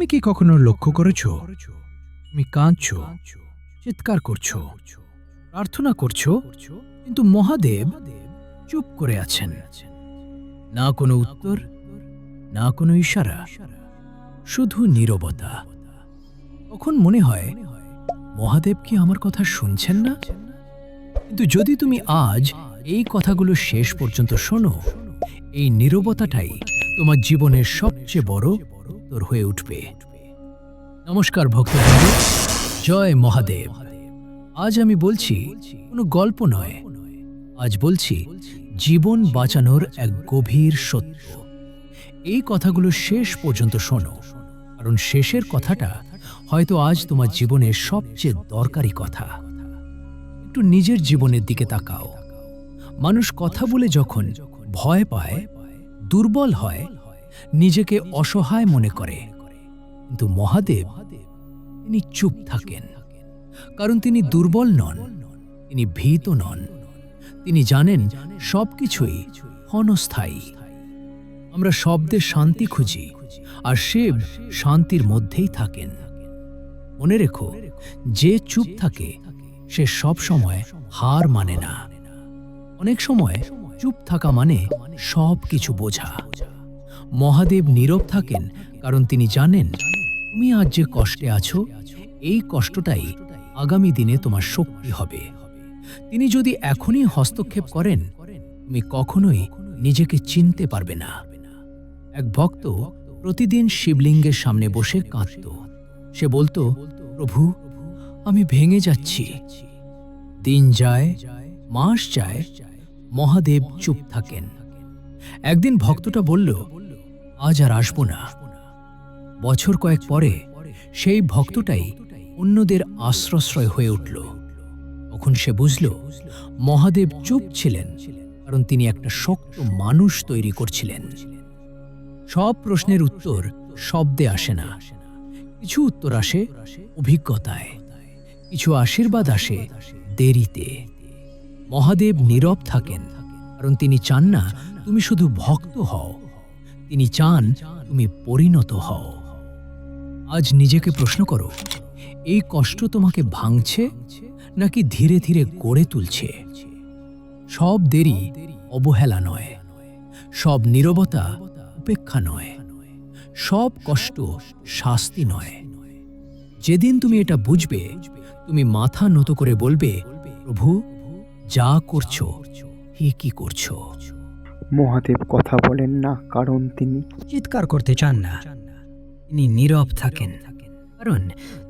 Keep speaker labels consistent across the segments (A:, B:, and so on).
A: তুমি কি কখনো লক্ষ্য করেছ? তুমি কাঁদছ, চিৎকার করছ, প্রার্থনা করছ, কিন্তু মহাদেব চুপ করে আছেন। না কোনো উত্তর, না কোনো ইশারা, শুধু নীরবতা। তখন মনে হয়, মহাদেব কি আমার কথা শুনছেন না? কিন্তু যদি তুমি আজ এই কথাগুলো শেষ পর্যন্ত শোনো, এই নীরবতাটাই তোমার জীবনের সবচেয়ে বড় উত্তর হয়ে উঠবে। নমস্কার ভক্তবৃন্দ, জয় মহাদেব। আজ আমি বলছি, কোনো গল্প নয়। আজ বলছি, জীবন বাঁচানোর এক গভীর সত্য। এই কথাগুলো শেষ পর্যন্ত শোনো। কারণ শেষের কথাটা হয়তো আজ তোমার জীবনের সবচেয়ে দরকারি কথা। একটু নিজের জীবনের দিকে তাকাও। মানুষ কথা বলে যখন ভয় পায়, দুর্বল হয় নিজেকে অসহায় মনে করে। কিন্তু মহাদেব, তিনি চুপ থাকেন। কারণ তিনি দুর্বল নন, তিনি ভীত নন। তিনি জানেন আমরা শব্দে শান্তি খুঁজি, আর শিব শান্তির মধ্যেই থাকেন। মনে রেখো, যে চুপ থাকে, সে সব সময় হার মানে না। অনেক সময় চুপ থাকা মানে সব কিছু বোঝা। মহাদেব নীরব থাকেন কারণ তিনি জানেন, তুমি আজ যে কষ্টে আছো, এই কষ্টটাই আগামী দিনে তোমার শক্তি হবে। তিনি যদি এখনই হস্তক্ষেপ করেন, তুমি কখনোই নিজেকে চিনতে পারবে না। এক ভক্ত প্রতিদিন শিবলিঙ্গের সামনে বসে কাঁদত। সে বলতো, প্রভু, আমি ভেঙে যাচ্ছি। দিন যায়, মাস যায়, মহাদেব চুপ থাকেন। একদিন ভক্তটা বলল আজ আর আসব না। বছর কয়েক পরে সেই ভক্তটাই অন্যদের আশ্রশ্রয় হয়ে উঠল। তখন সে বুঝল, মহাদেব চুপ ছিলেন, কারণ তিনি একটা শক্ত মানুষ তৈরি করছিলেন। সব প্রশ্নের উত্তর শব্দে আসে না। কিছু উত্তর আসে অভিজ্ঞতায়, কিছু আশীর্বাদ আসে দেরিতে। মহাদেব নীরব থাকেন, কারণ তিনি চান না, তুমি শুধু ভক্ত হও। তিনি চান তুমি পরিণত হও। আজ নিজেকে প্রশ্ন করো, এই কষ্ট তোমাকে ভাঙছে নাকি ধীরে ধীরে গড়ে তুলছে? সব দেরি অবহেলা নয়, সব নীরবতা উপেক্ষা নয়, সব কষ্ট শাস্তি নয়। যেদিন তুমি এটা বুঝবে, তুমি মাথা নত করে বলবে, প্রভু, যা করছ কি করছ?
B: মহাদেব কথা বলেন না, কারণ তিনি
A: চিৎকার করতে চান না। তিনি নীরব থাকেন, কারণ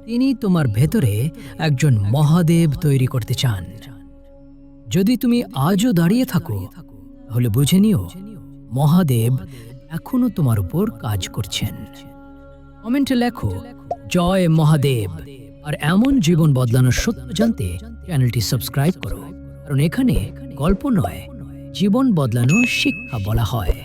A: তিনি তোমার ভেতরে একজন মহাদেব তৈরি করতে চান। যদি তুমি আজও দাঁড়িয়ে থাকো, তাহলে বুঝে নিও, মহাদেব এখনও তোমার উপর কাজ করছেন। কমেন্টে লেখো, জয় মহাদেব। আর এমন জীবন বদলানোর সত্য জানতে চ্যানেলটি সাবস্ক্রাইব করো, কারণ এখানে গল্প নয় জীবন বদলানোর শিক্ষা বলা হয়।